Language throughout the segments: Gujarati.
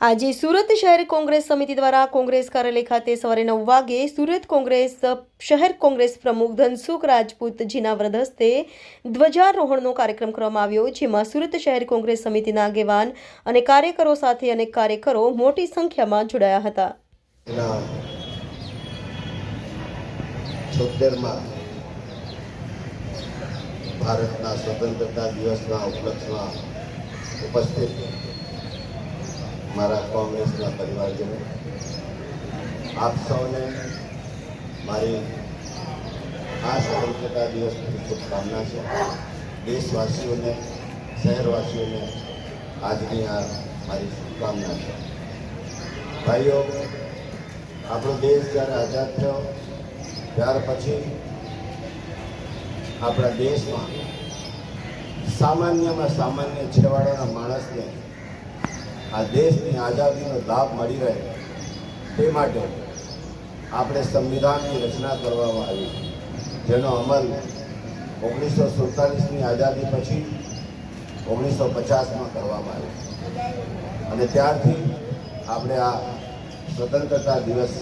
આજે સુરત શહેર કોંગ્રેસ સમિતિ દ્વારા કોંગ્રેસ કાર્યાલય ખાતે સવારે નવ વાગે સુરત કોંગ્રેસ શહેર કોંગ્રેસ પ્રમુખ ધનસુખ રાજપૂતજીના વ્રત હસ્તે ધ્વજારોહણનો કાર્યક્રમ કરવામાં આવ્યો, જેમાં સુરત શહેર કોંગ્રેસ સમિતિના આગેવાન અને કાર્યકરો સાથે અનેક કાર્યકરો મોટી સંખ્યામાં જોડાયા હતા. ભારતના સ્વતંત્રતા દિવસના ઉપલક્ષમાં ઉપસ્થિત મારા કોંગ્રેસના પરિવારજનો, આપ સૌને મારી આ સ્વતંત્રતા દિવસની શુભકામના છે. દેશવાસીઓને, શહેરવાસીઓને આજની આ મારી શુભકામના છે. ભાઈઓ, આપણો દેશ જ્યારે આઝાદ થયો, ત્યાર પછી આપણા દેશમાં સામાન્યમાં સામાન્ય છેવાડાના માણસને આ દેશની આઝાદીનો લાભ મળી રહે તે માટે આપણે સંવિધાનની રચના કરવામાં આવી જેનો અમલ ઓગણીસો સુડતાલીસની આઝાદી પછી ઓગણીસો પચાસમાં કરવામાં આવ્યો અને ત્યારથી આપણે આ સ્વતંત્રતા દિવસ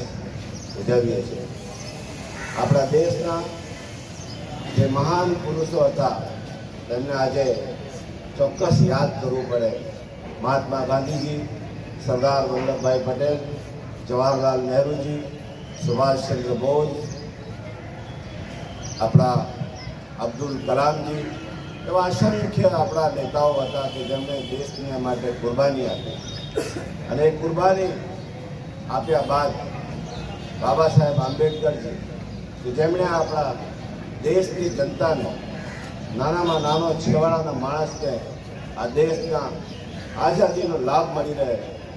ઉજવીએ છીએ. આપણા દેશના જે મહાન પુરુષો હતા, તેમને આજે ચોક્કસ યાદ કરવું પડે. મહાત્મા ગાંધીજી, સરદાર વલ્લભભાઈ પટેલ, જવાહરલાલ નહેરુજી સુભાષચંદ્ર બોઝ, આપણા અબ્દુલ કલામજી એવા અસંખ્ય આપણા નેતાઓ હતા કે જેમણે દેશને માટે કુરબાની આપી. અને એ કુરબાની આપ્યા બાદ બાબા સાહેબ આંબેડકરજી, કે જેમણે આપણા દેશની જનતાને નાનામાં નાનો છેવાડાના માણસને આ દેશના આઝાદીનો લાભ મળી રહે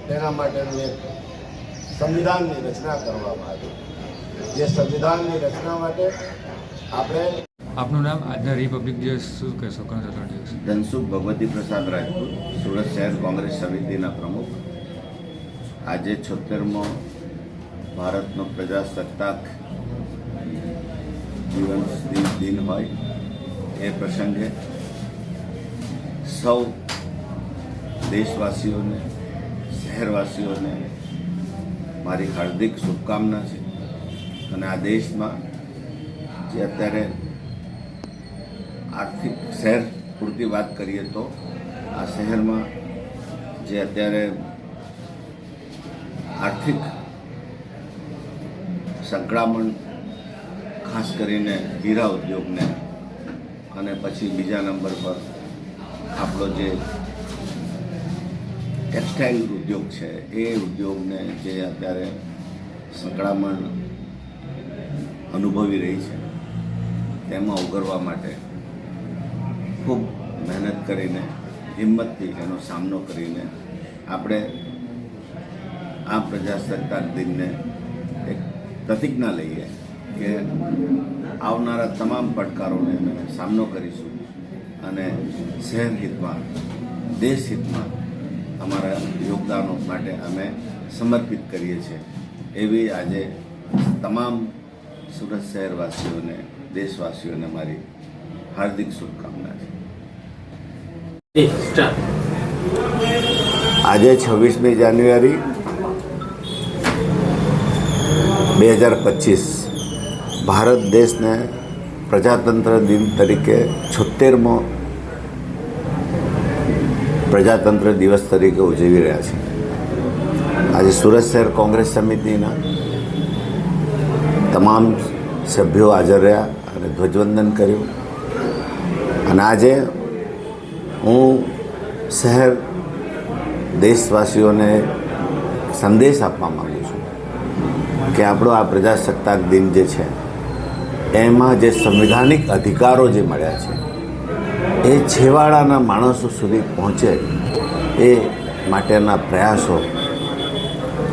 તેના માટેનું એક સંવિધાનની રચના કરવામાં આવી. જે સંવિધાનની રચના માટે આપણે આપનું નામ આજના રિપબ્લિક દિવસ શું કહેશો? ગણતંત્ર દિવસ? ધનસુખ ભગવતી પ્રસાદ રાજપૂત સુરત શહેર કોંગ્રેસ સમિતિના પ્રમુખ. આજે છોતેરમો ભારતનો પ્રજાસત્તાક દિવસ દિન- દિન હોય. એ પ્રસંગે સૌ દેશવાસીઓને, શહેરવાસીઓને મારી હાર્દિક શુભકામના છે. અને આ દેશમાં જે અત્યારે આર્થિક શહેર પૂરતી વાત કરીએ તો, આ શહેરમાં જે અત્યારે આર્થિક સંકળામણ, ખાસ કરીને હીરા ઉદ્યોગને, અને પછી બીજા નંબર પર આપણો જે ટેક્સટાઇલ ઉદ્યોગ છે, એ ઉદ્યોગને જે અત્યારે સંકળામણ અનુભવી રહી છે, તેમાં ઉગરવા માટે ખૂબ મહેનત કરીને, હિંમતથી એનો સામનો કરીને આપણે આ પ્રજાસત્તાક દિનને એક પ્રતિજ્ઞા લઈએ કે આવનારા તમામ પડકારોને અમે સામનો કરીશું અને શહેર હિતમાં, દેશ હિતમાં અમારા યોગદાનો માટે અમે સમર્પિત કરીએ છીએ. એવી આજે તમામ સુરત શહેરવાસીઓને, દેશવાસીઓને મારી હાર્દિક શુભકામના છે. આજે છવ્વીસમી જાન્યુઆરી બે હજાર પચીસ. ભારત દેશને પ્રજાતંત્ર દિન તરીકે છોતેરમો પ્રજાતંત્ર દિવસ તરીકે ઉજવી રહ્યા છે. આજે સુરત શહેર કોંગ્રેસ સમિતિના તમામ સભ્યો હાજર રહ્યા અને ધ્વજવંદન કર્યું. અને આજે હું શહેર દેશવાસીઓને સંદેશ આપવા માગું છું કે આપણો આ પ્રજાસત્તાક દિન જે છે, એમાં જે સંવિધાનિક અધિકારો જે મળ્યા છે એ છેવાડાના માણસો સુધી પહોંચે એ માટેના પ્રયાસો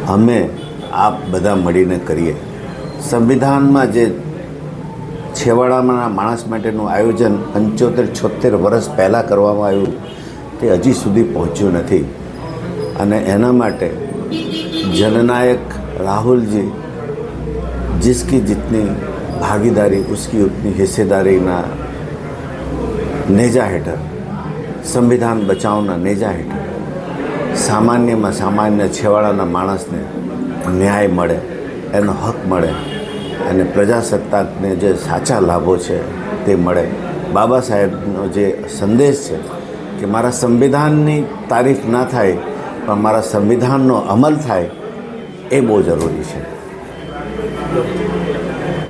અમે આપ બધા મળીને કરીએ. સંવિધાનમાં જે છેવાડામાંના માણસ માટેનું આયોજન પંચોતેર છોતેર વર્ષ પહેલાં કરવામાં આવ્યું, તે હજી સુધી પહોંચ્યું નથી. અને એના માટે જનનાયક રાહુલજી જિસકી જીતની ભાગીદારી, ઉસકી ઉતની હિસ્સેદારીના નેજા હેઠળ, સંવિધાન બચાવના નેજા હેઠળ, સામાન્યમાં સામાન્ય છેવાડાના માણસને ન્યાય મળે, એનો હક મળે, અને પ્રજાસત્તાકને જે સાચા લાભો છે તે મળે. બાબા સાહેબનો જે સંદેશ છે કે મારા સંવિધાનની તારીફ ના થાય, પણ મારા સંવિધાનનો અમલ થાય, એ બહુ જરૂરી છે.